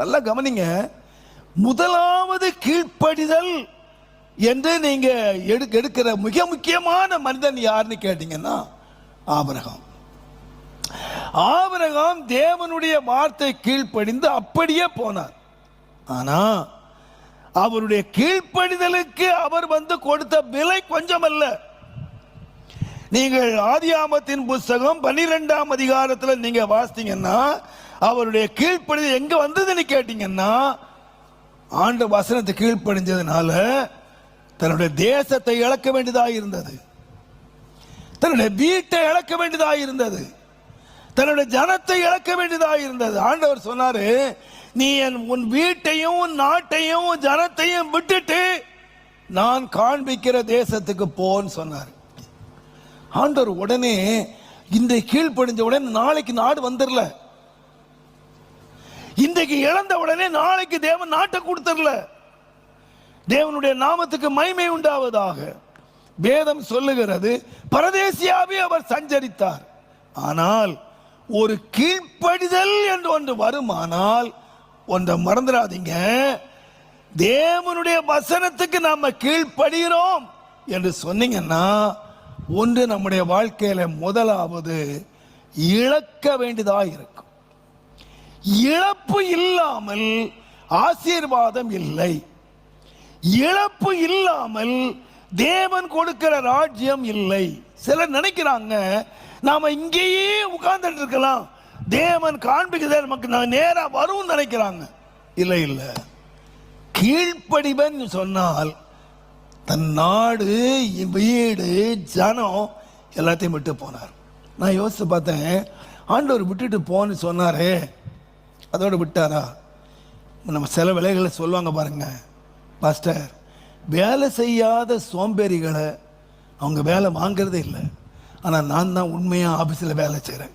நல்லா கவனிங்க. முதலாவது கீழ்ப்படிதல் என்று நீங்க எடுக்க எடுக்கிற மிக முக்கியமான மனிதன் யாருன்னு கேட்டீங்கன்னா ஆபரகம். ஆபரகம் தேவனுடைய வார்த்தை கீழ்ப்படிந்து அப்படியே போனார். ஆனா அவருடைய கீழ்ப்படிதலுக்கு அவர் வந்து கொடுத்த விலை கொஞ்சமல்ல. நீங்கள் ஆதியாமத்தின் புஸ்தகம் பன்னிரெண்டாம் அதிகாரத்தில் நீங்க வாசித்தீங்கன்னா அவருடைய கீழ்ப்படிதல் எங்க வந்ததுன்னு கேட்டீங்கன்னா ஆண்டு வசனத்தை கீழ்ப்படிஞ்சதுனால தன்னுடைய தேசத்தை இழக்க வேண்டியதாக இருந்தது. தன்னுடைய வீட்டை இழக்க வேண்டியதாக இருந்தது. தன்னுடைய ஜனத்தை இழக்க வேண்டியதாக இருந்தது. ஆண்டவர் சொன்னாரு நீ என் உன் வீட்டையும் உன் நாட்டையும் உன் ஜனத்தையும் விட்டுட்டு நான் காண்பிக்கிற தேசத்துக்கு போன்னு சொன்னார். ஆண்டவர் உடனே இன்றைக்கு கீழ்ப்படிஞ்ச உடனே நாளைக்கு நாடு வந்துடல இன்றைக்கு இழந்த உடனே நாளைக்கு தேவன் நாட்டை கொடுத்துடல. தேவனுடைய நாமத்துக்கு மைமை உண்டாவதாக. வேதம் சொல்லுகிறது பரதேசியாவே அவர் சஞ்சரித்தார். ஆனால் ஒரு கீழ்ப்படிதல் என்று ஒன்று வருமானால் ஒன்றை மறந்துடாதீங்க. தேவனுடைய வசனத்துக்கு நாம கீழ்ப்படுகிறோம். என்று சொன்னீங்கன்னா ஒன்று நம்முடைய வாழ்க்கையில முதலாவது இழக்க வேண்டியதாக இருக்கும். இழப்பு இல்லாமல் ஆசீர்வாதம் இல்லை. இழப்பு இல்லாமல் தேவன் கொடுக்கிற ராஜ்யம் இல்லை. சிலர் நினைக்கிறாங்க நாம இங்கேயே உட்கார்ந்துட்டு இருக்கலாம். தேவன் காண்பிக்கிறதே நமக்கு நான் நேரா வரும் நினைக்கிறாங்க. இல்லை இல்லை. கீழ்ப்படிவன் சொன்னால் தன் நாடு வீடு ஜனம் எல்லாத்தையும் விட்டு போனார். நான் யோசித்து பார்த்தேன் ஆண்டவர் விட்டுட்டு போன்னு சொன்னாரே. அதோட விட்டாரா? நம்ம சில வேலைகளை சொல்லுவாங்க பாருங்க பாஸ்டர். வேலை செய்யாத சோம்பேறிகளை அவங்க வேலை வாங்குறதே இல்லை. ஆனால் நான் தான் உண்மையாக ஆஃபீஸில் வேலை செய்கிறேன்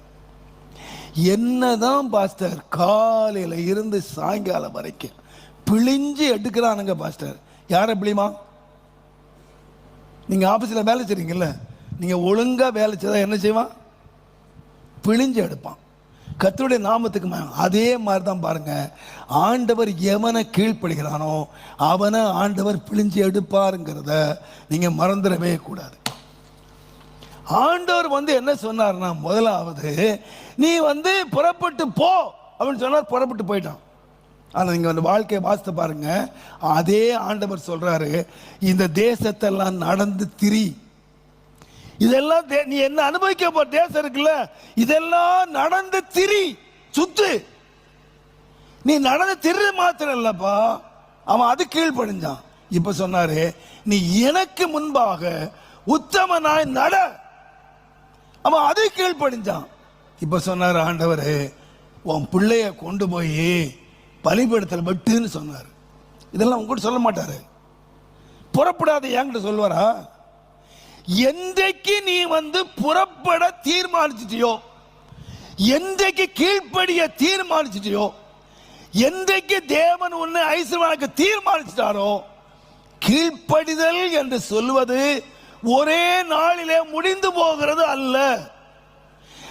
என்னதான் பாஸ்டர் காலையில் இருந்து சாயங்காலம் வரைக்கும் பிழிஞ்சு எடுக்கிறானுங்க பாஸ்டர். யாரை பிழிமா நீங்கள் ஆஃபீஸில் வேலை செய்கிறீங்கல்ல நீங்கள் ஒழுங்காக வேலை செய்தால் என்ன செய்வான்? பிழிஞ்சு எடுப்பான். கத்தருடைய நாமத்துக்கு அதே மாதிரி தான் பாருங்க. ஆண்டவர் எவனை கீழ்ப்படுகிறானோ அவனை ஆண்டவர் பிழிஞ்சு எடுப்பாருங்கிறத நீங்க மறந்துடவே கூடாது. ஆண்டவர் வந்து என்ன சொன்னார்னா முதலாவது நீ வந்து புறப்பட்டு போ அப்படின்னு சொன்னார் புறப்பட்டு போயிட்டான். ஆனால் நீங்கள் அந்த வாழ்க்கையை வாசித்து பாருங்கள் அதே ஆண்டவர் சொல்கிறாரு இந்த தேசத்தெல்லாம் நடந்து திரி. இதெல்லாம் தே- நீ என்ன அனுபவிக்க போற தேசம் இருக்குல்ல? இதெல்லாம் நடந்து திரி சுத்து. நீ நடந்து திரு மாத்திரம் இல்லப்பா. அவன் அது கீழ்படிஞ்சான் இப்ப சொன்னாரு நீ எனக்கு முன்பாக உத்தமனாய் நட. அவன் அது கீழ்படிஞ்சான் இப்ப சொன்னார் ஆண்டவர் உன் பிள்ளைய கொண்டு போய் பலிபடுத்தல் பட்டுன்னு சொன்னார். இதெல்லாம் உங்ககிட்ட கூட சொல்ல மாட்டாரு. புறப்படாத என்கிட்ட சொல்லுவாரா? என்றைக்கு நீ வந்து புறப்பட தீர்மானிச்சிட்டியோ என்றைக்கு கீழ்ப்படிய தீர்மானிச்சிட்டியோ என்றைக்கு தேவன் உன்னை ஐஸ்வர்யனுக்கு தீர்மானிச்சிட்டாரோ கீழ்ப்படிதல் என்று சொல்வது ஒரே நாளிலே முடிந்து போகிறது அல்ல.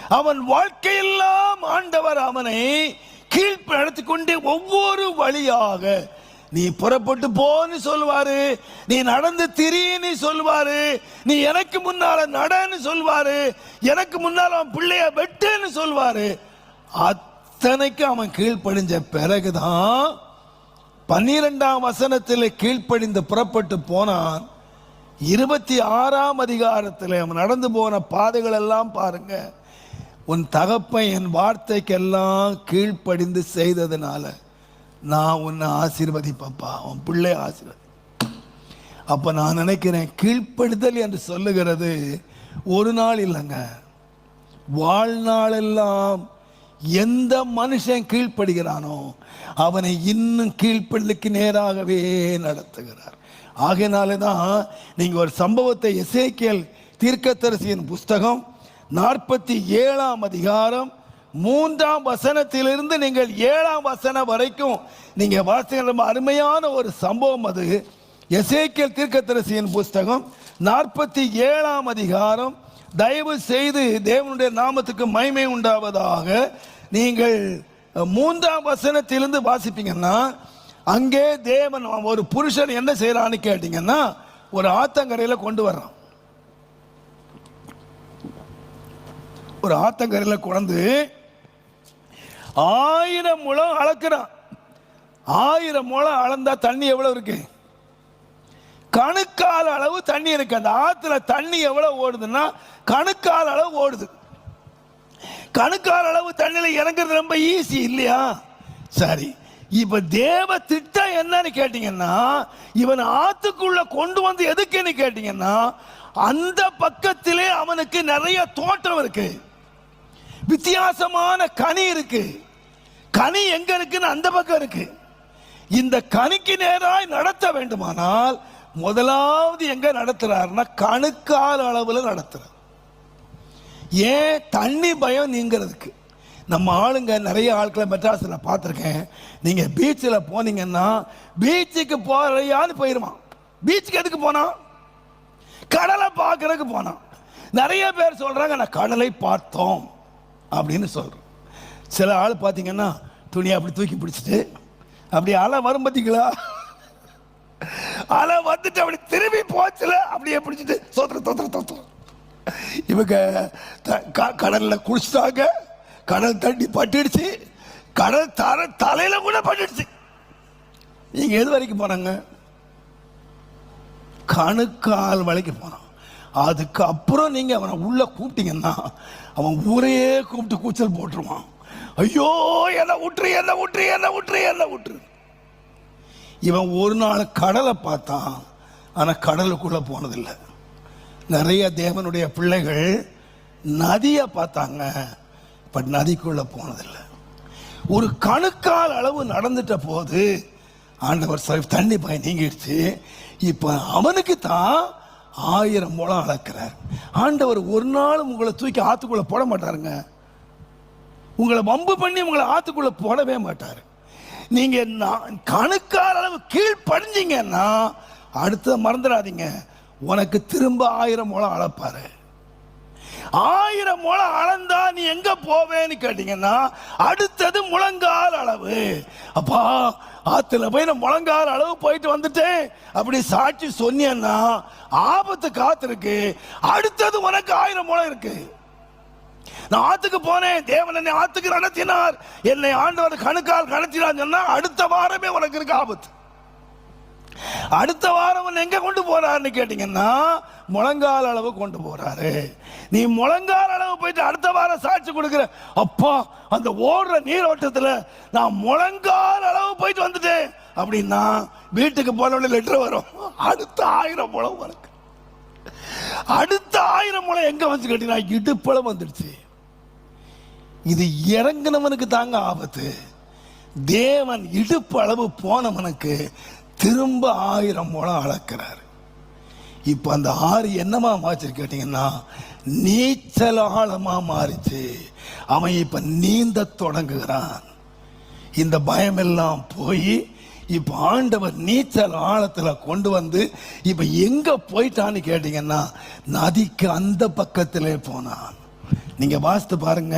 அவன் வாழ்க்கையெல்லாம் ஆண்டவர் அவனை கீழ்ப்படுத்திக் கொண்டு ஒவ்வொரு வழியாக நீ புறப்பட்டு போன்னு சொல்வாரு நீ நடந்து திரின்னு சொல்வாரு நீ எனக்கு முன்னால நடன்னு சொல்வாரு எனக்கு முன்னால அவன் பிள்ளைய வெட்டுன்னு சொல்வாரு அத்தனைக்கு அவன் கீழ்ப்படிஞ்ச பிறகுதான் பன்னிரெண்டாம் வசனத்தில் கீழ்ப்படிந்து புறப்பட்டு போனான். இருபத்தி ஆறாம் அதிகாரத்தில் அவன் நடந்து போன பாதைகள் எல்லாம் பாருங்க. உன் தகப்பன் என் வார்த்தைக்கெல்லாம் கீழ்ப்படிந்து செய்ததுனால. நான் உன்னை ஆசீர்வதிப்பப்பா உன் பிள்ளை ஆசீர்வதி. அப்போ நான் நினைக்கிறேன் கீழ்ப்படுதல் என்று சொல்லுகிறது ஒரு நாள் இல்லைங்க. வாழ்நாளெல்லாம் எந்த மனுஷன் கீழ்ப்படுகிறானோ அவனை இன்னும் கீழ்ப்படலுக்கு நேராகவே நடத்துகிறார். ஆகையினால தான் நீங்கள் ஒரு சம்பவத்தை எசேக்கியல் தீர்க்கத்தரசியின் புஸ்தகம் நாற்பத்தி ஏழாம் அதிகாரம் மூன்றாம் வசனத்திலிருந்து நீங்கள் ஏழாம் வசனம் வரைக்கும் நீங்க வாசிக்கிற ரொம்ப அருமையான ஒரு சம்பவம் அது. எசேக்கியல் தீர்க்கத்தரசியின் புஸ்தகம் நாற்பத்தி ஏழாம் அதிகாரம். தயவு செய்து தேவனுடைய நாமத்துக்கு மய்மை உண்டாவதாக நீங்கள் மூன்றாம் வசனத்திலிருந்து வாசிப்பீங்கன்னா அங்கே தேவன் ஒரு புருஷன் என்ன செய்யறான்னு கேட்டீங்கன்னா ஒரு ஆத்தங்கரையில் கொண்டு வர்றான். ஒரு ஆத்தங்கரையில் கொண்டு ஆயிரம் முழம் அளக்குறான். ஆயிரம் முழம் அளந்தா தண்ணி எவ்வளவு இருக்கு? கணுக்கால் அளவு தண்ணி இருக்கு. அந்த ஆத்துல தண்ணி எவ்வளவு ஓடுதுன்னா கணுக்கால் அளவு ஓடுது. கணுக்கால் அளவு தண்ணியில இறங்குறது ரொம்ப ஈஸி இல்லையா? சரி. இப்ப தேவ திட்டம் என்னன்னு கேட்டீங்கன்னா இவன் ஆத்துக்குள்ள கொண்டு வந்து எதுக்குன்னு கேட்டீங்கன்னா அந்த பக்கத்திலே அவனுக்கு நிறைய தோற்றம் இருக்கு. வித்தியாசமான கனி இருக்கு. கனி எங்க இருக்குன்னு அந்த பக்கம் இருக்கு. இந்த கனிக்கு நேராய் நடத்த வேண்டுமானால் முதலாவது எங்க நடத்துறாருன்னா கணுக்கால் அளவில் நடத்துறார். ஏன்? தண்ணி பயம் நீங்கிறதுக்கு. நம்ம ஆளுங்க நிறைய ஆட்களை மெட்ராஸில் பார்த்துருக்கேன். நீங்கள் பீச்சில் போனீங்கன்னா பீச்சுக்கு போகிறையான்னு போயிடுவான் பீச்சுக்கு எதுக்கு போனான் கடலை பார்க்கறதுக்கு போனான் நிறைய பேர் சொல்கிறாங்க நான் கடலை பார்த்தோம். அப்படின்னு சொல்கிறோம் சில ஆள் பார்த்தீங்கன்னா துணியை அப்படி தூக்கி பிடிச்சிட்டு அப்படி அலை வரும் பார்த்தீங்களா அலை வந்துட்டு அப்படி திரும்பி போச்சுல அப்படியே பிடிச்சிட்டு சோத்திர தோத்துற தோத்திரம் இவங்க த- க- குளிச்சிட்டாங்க. கடல் தண்ணி பட்டுடுச்சு. கடல் தர தலையில் கூட பட்டுடுச்சு. நீங்கள் எது வரைக்கும் போனாங்க? கணுக்கால் வரைக்கும் போனோம். அதுக்கு அப்புறம் நீங்க அவனை உள்ள கூப்பிட்டீங்கன்னா அவன் ஊரையே கூப்பிட்டு கூச்சல் போட்டுருவான். ஐயோ என்ன விட்டுரு என்ன விட்டுரு என்ன விட்டுரு என்ன விட்டுரு இவன் ஒரு நாள் கடலை பார்த்தான் ஆனா கடலுக்குள்ள போனதில்லை. நிறைய தேவனுடைய பிள்ளைகள் நதியை பார்த்தாங்க பட் நதிக்குள்ள போனதில்லை. ஒரு கணுக்கால் அளவு நடந்துட்ட போது ஆண்டவர் சரி தண்ணி பாய் நீங்கிடுச்சு. இப்போ அவனுக்கு தான் ஆயிரம் மூலம் அளக்கிறார். ஆண்டவர் ஒரு நாள் உங்களை தூக்கி ஆத்துக்குள்ள போட மாட்டாருங்க. உங்களை வம்பு பண்ணி உங்களை ஆத்துக்குள்ள போடவே மாட்டார். நீங்க நான் கணுக்கால் அளவு கீழ்படிஞ்சீங்கன்னா அடுத்த மறந்துடாதீங்க. உனக்கு திரும்ப ஆயிரம் மூலம் அளப்பாரு. ஆயிரம் முழம் அளந்தா நீ எங்க போவேன்னு கேட்டீங்கன்னா அடுத்தது முழங்கால் அளவு. அப்பா ஆத்துல போய் நான் முழங்கால அளவு போயிட்டு வந்துட்டேன். அப்படி சாட்சி சொன்னீன்னா ஆபத்து காத்திருக்கு. அடுத்தது உனக்கு ஆயிரம் முளம் இருக்கு. நான் ஆத்துக்கு போனேன். தேவன் என்னை ஆத்துக்கு நடத்தினார். என்னை ஆண்டவர் கணுக்கால் கடத்தினார் சொன்னா அடுத்த வாரமே உனக்கு இருக்கு ஆபத்து. அடுத்த வாரம் உன்னை எங்க கொண்டு போறாருன்னு கேட்டீங்கன்னா முழங்கால் அளவு கொண்டு போறாரு. நீ முழங்கால் அளவு போயிட்டு அடுத்த வாரம் சாட்சி கொடுக்குற அப்பா அந்த ஓடுற நீரோட்டத்துல நான் முழங்கால் அளவு போயிட்டு வந்துட்டேன். அப்படின்னா வீட்டுக்கு போன லெட்டர் வரும். அடுத்த ஆயிரம் முழம் உனக்கு. அடுத்த ஆயிரம் முளை எங்க வந்து கேட்டீங்கன்னா இடுப்பளம் வந்துடுச்சு. இது இறங்கினவனுக்கு தாங்க ஆபத்து. தேவன் இடுப்பு அளவு போனவனுக்கு திரும்ப ஆயிரம் மூலம் அளக்கிறார். இப்போ அந்த ஆறு என்னமா மாச்சு கேட்டீங்கன்னா நீச்சல் ஆழமா மாறிச்சு. அவன் இப்ப நீந்த தொடங்குகிறான். இந்த பயமெல்லாம் போய் இப்ப ஆண்டவர் நீச்சல் ஆழத்துல கொண்டு வந்து இப்ப எங்க போயிட்டான்னு கேட்டீங்கன்னா நதிக்கு அந்த பக்கத்திலே போனான். நீங்க வாசித்து பாருங்க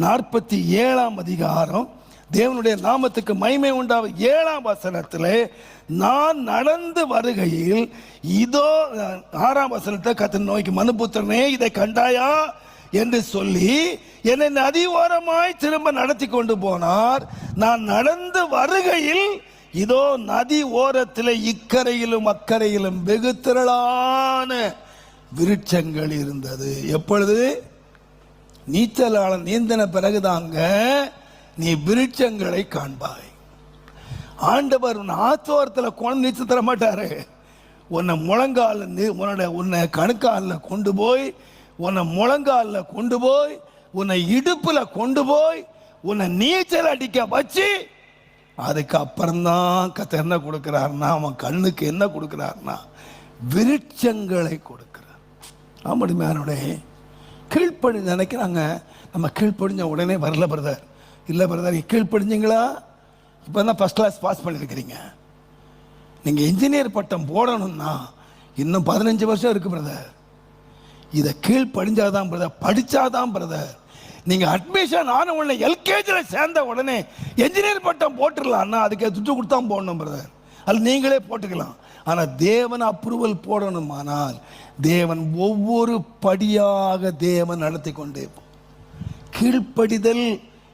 நாற்பத்தி ஏழாம் அதிகாரம் தேவனுடைய நாமத்துக்கு மைமை உண்டாவ ஏழாம் வசனத்தில் நான் நடந்து வருகையில் இதோ ஆறாம் வசனத்தை கத்த நோய்க்கு மனுபுத்திரனே இதை கண்டாயா? என்று சொல்லி என்னை நதி ஓரமாய் திரும்ப நடத்தி கொண்டு போனார். நான் நடந்து வருகையில் இதோ நதி ஓரத்தில் இக்கரையிலும் அக்கரையிலும் வெகு திரளான விருட்சங்கள் இருந்தது. எப்பொழுது? நீச்சலாளன் நீந்தின பிறகுதாங்க நீ விருட்சங்களை காண்பாய். ஆண்டவர் உன் ஆத்தோரத்தில் கொண்டு நீச்சல் தர மாட்டாரு. உன்னை முழங்கால நீ- உன்னோட உன்னை கணுக்காலில் கொண்டு போய் உன்னை முழங்காலில் கொண்டு போய் உன்னை இடுப்பில் கொண்டு போய் உன்னை நீச்சல் அடிக்க வச்சு அதுக்கப்புறம்தான் கத்தை என்ன கொடுக்குறாருன்னா அவன் கண்ணுக்கு என்ன கொடுக்குறாருன்னா விருட்சங்களை கொடுக்குறார். ஆமாடி மேனுடைய கீழ்ப்படி நினைக்கிறாங்க. நம்ம கீழ்ப்படிஞ்ச உடனே வரல பிரதர் இல்லை பிரதர் கீழ்ப்படிஞ்சிங்களா இப்போ தான் ஃபஸ்ட் கிளாஸ் பாஸ் பண்ணியிருக்கிறீங்க நீங்கள் இன்ஜினியர் பட்டம் போடணும்னா இன்னும் பதினஞ்சு வருஷம் இருக்கு பிரதர் இதை கீழ்ப்படிஞ்சாதான் பிரதர் படித்தாதான் பிரதர் நீங்கள் அட்மிஷன் ஆன உடனே எல்கேஜியில் சேர்ந்த உடனே என்ஜினியர் பட்டம் போட்டுடலாம்னா அதுக்கு துட்டு கொடுத்தா போடணும் பிரதர் அது நீங்களே போட்டுக்கலாம். ஆனால் தேவன் அப்ரூவல் போடணுமானால் தேவன் ஒவ்வொரு படியாக தேவன் நடத்தி கொண்டே கீழ்ப்படிதல்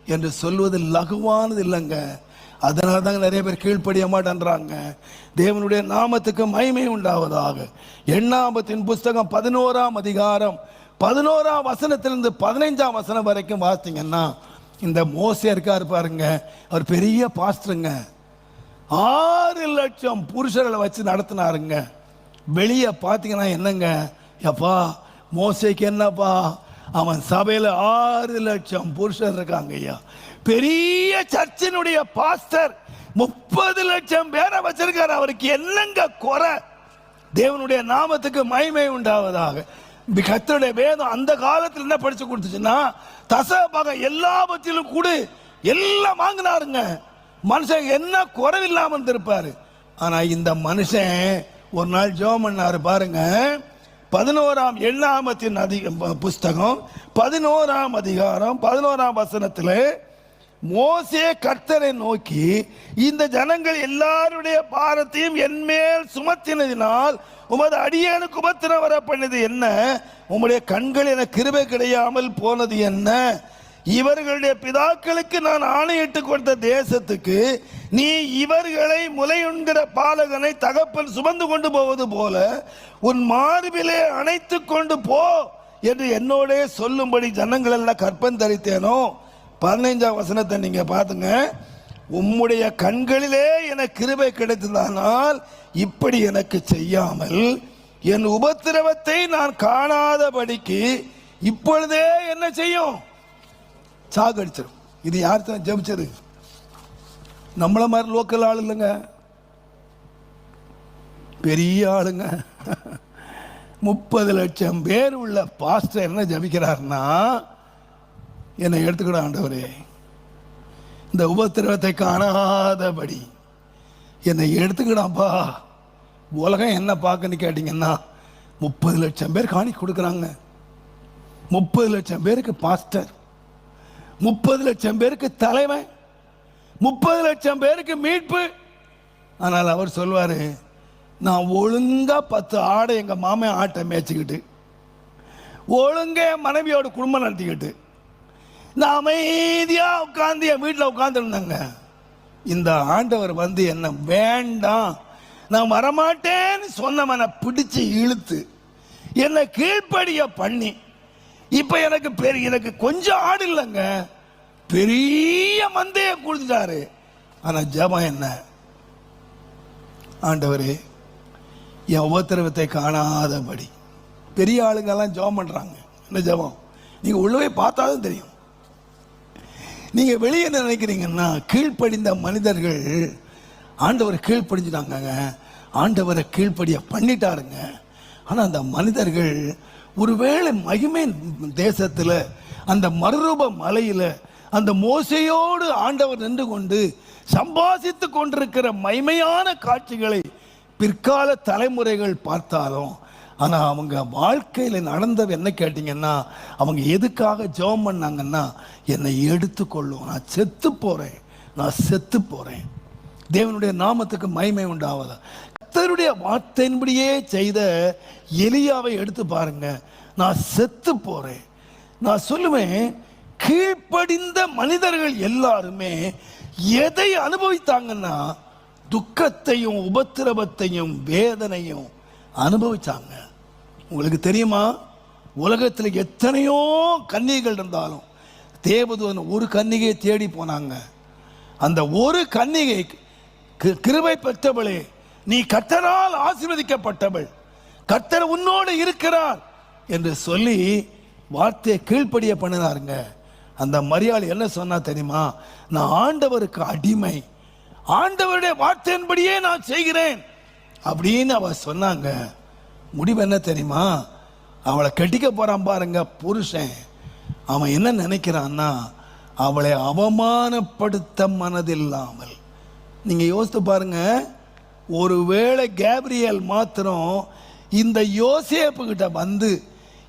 என்று சொல்வது லகுவானது இல்லைங்க. அதனால தாங்க நிறைய பேர் கீழ்ப்படிய மாட்டேன்றாங்க. தேவனுடைய நாமத்துக்கு மகிமை உண்டாவதாக. எண்ணாமத்தின் புஸ்தகம் பதினோராம் அதிகாரம் பதினோராம் வசனத்திலிருந்து பதினைஞ்சாம் வசனம் வரைக்கும் வாசித்தீங்கன்னா இந்த மோசே இருக்கார் பாருங்க. அவர் பெரிய பாஸ்டருங்க. ஆறு லட்சம் புருஷர்களை வச்சு நடத்தினாருங்க. வெளியே பார்த்தீங்கன்னா என்னங்க? எப்பா மோசைக்கு என்னப்பா? அவன் சபையில் ஆறு லட்சம் புருஷர் இருக்காங்க ஐயா. பெரிய சர்ச்சினுடைய பாஸ்டர் முப்பது லட்சம் பேரை வச்சிருக்காரு. அவருக்கு என்னங்க குறை? தேவனுடைய நாமத்துக்கு மகிமை உண்டாவதாக. கத்தருடைய வேதம் அந்த காலத்தில் என்ன படிச்சு கொடுத்துச்சுன்னா தசபாக எல்லாவற்றிலும் கூடு எல்லாம் வாங்கினாருங்க. மனுஷன் என்ன குறைவில்லாமல் இருந்திருப்பாரு. ஆனா இந்த மனுஷன் ஒரு நாள் ஜோம் பண்ணாரு பாருங்க. பதினோராம் எண்ணாமத்தின் அதிக புஸ்தகம் பதினோராம் அதிகாரம் பதினோராம் வசனத்தில் மோசே கர்த்தரை நோக்கி இந்த ஜனங்கள் எல்லாருடைய பாரத்தையும் என்மேல் சுமத்தினதினால் உமது அடியனுக்கு உபத்திரம் வர பண்ணது என்ன? உம்முடைய கண்கள் என கிருபை கிடையாமல் போனது என்ன? இவர்களுடைய பிதாக்களுக்கு நான் ஆணையிட்டு கொடுத்த தேசத்துக்கு நீ இவர்களை முலையுண்கிற பாலகனை தகப்பன் சுமந்து கொண்டு போவது போல உன் மார்பிலே அணைத்து கொண்டு போ என்று என்னோடே சொல்லும்படி ஜனங்கள் எல்லாம் கற்பன் தரித்தேனோ? பதினைஞ்சாம் வசனத்தை நீங்க பாத்துங்க. உம்முடைய கண்களிலே எனக்கு கிருபை கிடைத்ததானால் இப்படி எனக்கு செய்யாமல் என் உபத்திரவத்தை நான் காணாதபடிக்கு இப்பொழுதே என்ன செய்யும்? சாகடிச்சிடும் இது யார் தான் ஜெபிச்சது? நம்மளை மாதிரி லோக்கல் ஆள் இல்லைங்க. பெரிய ஆளுங்க. முப்பது லட்சம் பேர் உள்ள பாஸ்டர் என்ன ஜபிக்கிறார்னா என்னை எடுத்துக்கிட ஆண்டவரே. இந்த உபத்திரவத்தை காணாதபடி என்னை எடுத்துக்கிடாப்பா உலகம் என்ன பார்க்கன்னு கேட்டிங்கன்னா முப்பது லட்சம் பேர் காணி கொடுக்குறாங்க. முப்பது லட்சம் பேருக்கு பாஸ்டர். முப்பது லட்சம் பேருக்கு தலைவன் முப்பது லட்சம் பேருக்கு மீட்பு. ஆனால் அவர் சொல்வார் நான் ஒழுங்காக பத்து ஆடை எங்கள் மாமன் ஆட்டை மேய்ச்சிக்கிட்டு ஒழுங்கா மனைவியோட குடும்பம் நடத்திக்கிட்டு நான் அமைதியாக உட்காந்து என் வீட்டில் உட்காந்துருந்தாங்க இந்த ஆண்டவர் வந்து என்ன வேண்டாம் நான் வரமாட்டேன்னு சொன்னவனை பிடிச்சு இழுத்து என்னை கீழ்ப்படிய பண்ணி இப்ப எனக்கு பெரிய எனக்கு கொஞ்சம் ஆடு இல்லைங்க. பெரிய மந்தைய கொடுத்துட்டாரு. ஆனா ஜெபம் என்ன? ஆண்டவரே என் உபத்திரவத்தை காணாதபடி. பெரிய ஆளுங்கெல்லாம் ஜெபம் பண்றாங்க. என்ன ஜெபம்? நீங்க உள்ளவே பார்த்தாலும் தெரியும். நீங்க வெளியே என்ன நினைக்கிறீங்கன்னா கீழ்ப்படிந்த மனிதர்கள் ஆண்டவரை கீழ்ப்படிஞ்சிட்டாங்க ஆண்டவரை கீழ்ப்படிய பண்ணிட்டாருங்க. ஆனா அந்த மனிதர்கள் ஒருவேளை மகிமை தேசத்தில் அந்த மறுரூப மலையில் அந்த மோசையோடு ஆண்டவர் நின்று கொண்டு சம்பாசித்து கொண்டிருக்கிற மைமையான காட்சிகளை பிற்கால தலைமுறைகள் பார்த்தாலும் ஆனால் அவங்க வாழ்க்கையில் நடந்தது என்ன கேட்டிங்கன்னா அவங்க எதுக்காக ஜெபம் பண்ணாங்கன்னா என்னை எடுத்துக்கொள்ளும் நான் செத்து போகிறேன் நான் செத்து போகிறேன் தேவனுடைய நாமத்துக்கு மகிமை உண்டாவதா? கர்த்தருடைய வார்த்தையின்படியே செய்த எலியாவை எடுத்து பாருங்க. நான் செத்து போறேன். நான் சொல்லுவேன் கீழ்ப்படிந்த மனிதர்கள் எல்லாருமே எதை அனுபவித்தாங்கன்னா துக்கத்தையும் உபத்திரவத்தையும் வேதனையும் அனுபவித்தாங்க உங்களுக்கு தெரியுமா? உலகத்தில் எத்தனையோ கன்னிகள் இருந்தாலும் தேவதூதன் ஒரு கன்னிகையை தேடி போனாங்க. அந்த ஒரு கன்னிகை கி- கிருபை பெற்றவளே நீ கர்த்தரால் ஆசீர்வதிக்கப்பட்டவள். கர்த்தர் உன்னோடு இருக்கிறார் என்று சொல்லி வார்த்தையை கீழ்ப்படிய பண்ணினாருங்க. அந்த மரியாதை என்ன சொன்னா தெரியுமா? நான் ஆண்டவருக்கு அடிமை. ஆண்டவருடைய வார்த்தையின்படியே நான் செய்கிறேன் அப்படின்னு அவ சொன்னாங்க. முடிவு என்ன தெரியுமா? அவளை கட்டிக்க போறான் பாருங்க புருஷன். அவன் என்ன நினைக்கிறான்னா அவளை அவமானப்படுத்த மனதில்லாமல். நீங்க யோசித்து பாருங்க ஒருவேளை கேப்ரியல் மாத்திரம் இந்த யோசேப்பு கிட்ட வந்து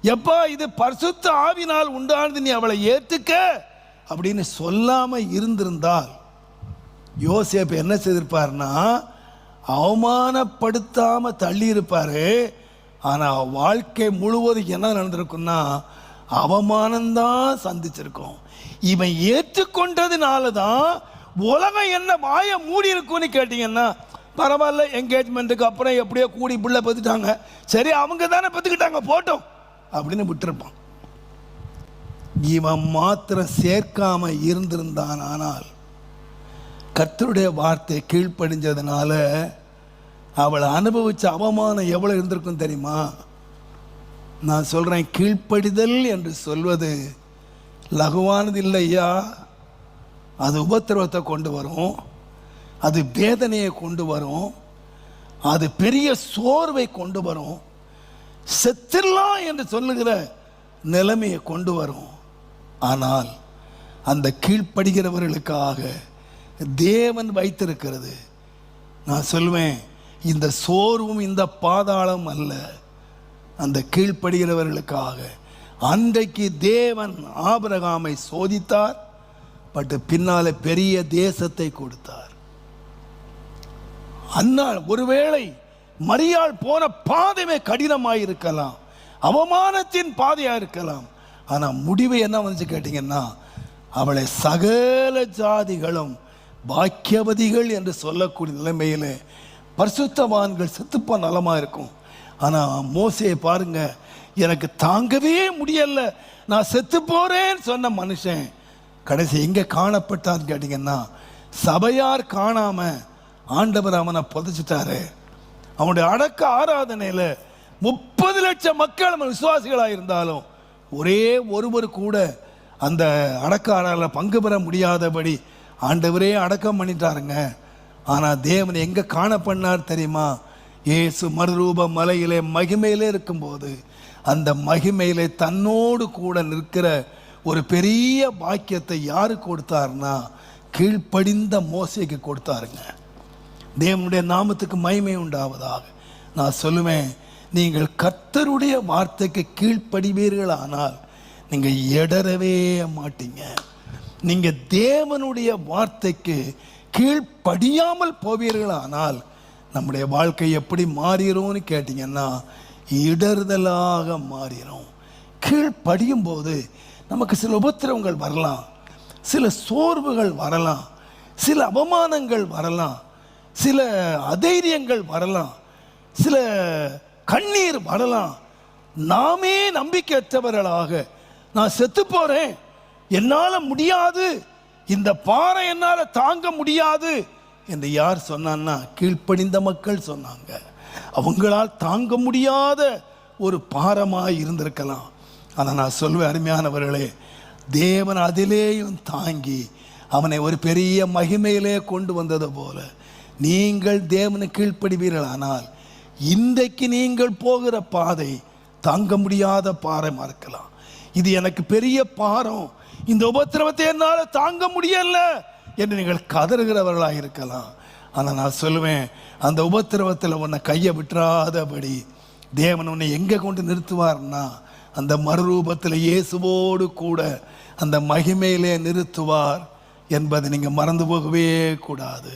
எப்பா இது பரிசுத்த ஆவினால் உண்டானது நீ அவளை ஏற்றுக்க அப்படின்னு சொல்லாமல் இருந்திருந்தால் யோசேப்பு என்ன செய்திருப்பார்னா அவமானப்படுத்தாமல் தள்ளியிருப்பார். ஆனால் வாழ்க்கை முழுவதும் என்ன நடந்திருக்கும்னா அவமானம்தான் சந்திச்சிருக்கோம். இவன் ஏற்றுக்கொண்டதுனால தான் உலகம் என்ன மாய மூடி இருக்கும்னு கேட்டீங்கன்னா பரவாயில்ல என்கேஜ்மெண்ட்டுக்கு அப்புறம் எப்படியோ கூடி பிள்ளை பெற்றுட்டாங்க சரி அவங்க தானே பெற்றுக்கிட்டாங்க போட்டோம். அப்படின்னு விட்டுருப்பான். இவன் மாத்திரம் சேர்க்காம இருந்திருந்தான் ஆனால் கத்தருடைய வார்த்தை கீழ்ப்படிஞ்சதுனால அவளை அனுபவித்த அவமானம் எவ்வளோ இருந்திருக்கும் தெரியுமா? நான் சொல்கிறேன் கீழ்ப்படிதல் என்று சொல்வது லகுவானது இல்லையா? அது உபத்திரவத்தை கொண்டு வரும். அது வேதனையை கொண்டு வரும். அது பெரிய சோர்வை கொண்டு வரும். செத்திடலாம் என்று சொல்லுகிற நிலைமையை கொண்டு வரும். ஆனால் அந்த கீழ்ப்படுகிறவர்களுக்காக தேவன் வைத்திருக்கிறது. நான் சொல்லுவேன் இந்த சோர்வும் இந்த பாதாளம் அல்ல. அந்த கீழ்ப்படுகிறவர்களுக்காக அன்றைக்கு தேவன் ஆபிரகாமை சோதித்தார் பட்டு பின்னாலே பெரிய தேசத்தை கொடுத்தார். அந்நாள் ஒருவேளை மரியாள் போன பாதைமே கடினமாக இருக்கலாம் அவமானத்தின் பாதையாக இருக்கலாம் ஆனால் முடிவு என்ன வந்துச்சு கேட்டிங்கன்னா அவளை சகல ஜாதிகளும் பாக்கியவதிகள் என்று சொல்லக்கூடிய நிலைமையில் பரிசுத்தவான்கள் செத்துப்பா நலமாக இருக்கும் ஆனால் மோசையை பாருங்க எனக்கு தாங்கவே முடியலை. நான் செத்து போகிறேன்னு சொன்ன மனுஷன் கடைசி எங்கே காணப்பட்டான்னு கேட்டிங்கன்னா சபையார் காணாமல் ஆண்டவர் அவனை புதைச்சிட்டாரு. அவனுடைய அடக்க ஆராதனையில் முப்பது லட்சம் மக்கள் அவன் விசுவாசிகளாக இருந்தாலும் ஒரே ஒருவர் கூட அந்த அடக்க ஆராதனை பங்கு பெற முடியாதபடி ஆண்டவரே அடக்கம் பண்ணிட்டாருங்க. ஆனால் தேவன் எங்கே காண பண்ணார் தெரியுமா? இயேசு மறுரூப மலையிலே மகிமையிலே இருக்கும்போது அந்த மகிமையிலே தன்னோடு கூட நிற்கிற ஒரு பெரிய பாக்கியத்தை யாருக்கு கொடுத்தாருன்னா கீழ்ப்படிந்த மோசைக்கு கொடுத்தாருங்க. தேவனுடைய நாமத்துக்கு மகிமை உண்டாவதாக. நான் சொல்லுவேன் நீங்கள் கர்த்தருடைய வார்த்தைக்கு கீழ்ப்படிவீர்கள் ஆனால் நீங்கள் இடறவே மாட்டீங்க. நீங்கள் தேவனுடைய வார்த்தைக்கு கீழ்ப்படியாமல் போவீர்கள் ஆனால் நம்முடைய வாழ்க்கை எப்படி மாறிடும்னு கேட்டிங்கன்னா இடறுதலாக மாறிடும். கீழ்ப்படியும் போது நமக்கு சில உபத்திரவங்கள் வரலாம் சில சோர்வுகள் வரலாம் சில அவமானங்கள் வரலாம் சில அதைரியங்கள் வரலாம் சில கண்ணீர் வரலாம். நாமே நம்பிக்கையற்றவர்களாக நான் செத்து போறேன். என்னால முடியாது. இந்த பாறை என்னால தாங்க முடியாது என்று யார் சொன்னான்னா கீழ்ப்பணிந்த மக்கள் சொன்னாங்க. அவங்களால் தாங்க முடியாத ஒரு பாரமாய் இருந்திருக்கலாம். ஆனால் நான் சொல்வேன் அருமையானவர்களே தேவன் அதிலேயும் தாங்கி அவனை ஒரு பெரிய மகிமையிலே கொண்டு வந்தது போல. நீங்கள் தேவனு கீழ்ப்படுவீர்களானால் இன்றைக்கு நீங்கள் போகிற பாதை தாங்க முடியாத பாரமா இருக்கலாம். இது எனக்கு பெரிய பாரம். இந்த உபத்திரவத்தை என்னால் தாங்க முடியல என்று நீங்கள் கதறுகிறவர்களாக இருக்கலாம். ஆனால் நான் சொல்லுவேன் அந்த உபத்திரவத்தில் உன்னை கையை விட்டுறாதபடி தேவன் உன்னை எங்கே கொண்டு நிறுத்துவார்னா அந்த மறுரூபத்தில் இயேசுவோடு கூட அந்த மகிமையிலே நிறுத்துவார் என்பதை நீங்கள் மறந்து போகவே கூடாது.